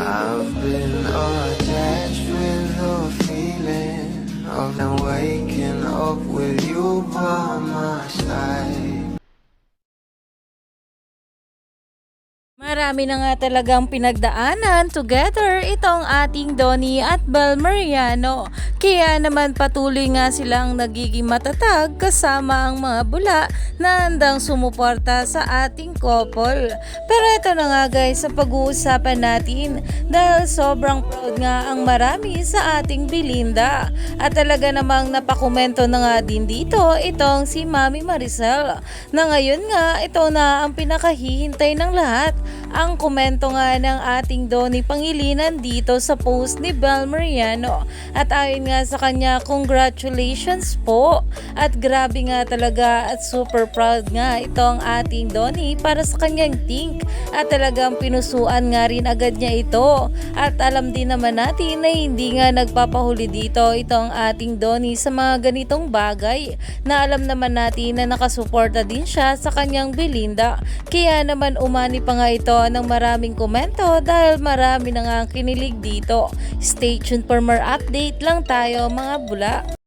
I've been attached with the feeling of now waking up with you by my side. Marami na nga talagang pinagdaanan together itong ating Donnie at Bel Mariano. Kaya naman patuloy nga silang nagiging matatag kasama ang mga bula na handang sumuporta sa ating couple. Pero ito na nga guys sa pag-uusapan natin dahil sobrang proud nga ang marami sa ating Belinda. At talaga namang napakomento na nga din dito itong si Mami Maricel na ngayon nga ito na ang pinakahihintay ng lahat ang komento nga ng ating Donnie Pangilinan dito sa post ni Bel Mariano. At ayon nga sa kanya, congratulations po. At grabe nga talaga at super proud nga itong ating Donnie para sa kanyang think. At talagang pinusuan nga rin agad niya ito. At alam din naman natin na hindi nga nagpapahuli dito itong ating Donnie sa mga ganitong bagay na alam naman natin na nakasuporta din siya sa kanyang Belinda. Kaya naman umani pa nga ito ng maraming komento dahil marami na nga kinilig dito. Stay tuned for more update lang tayo mga bula.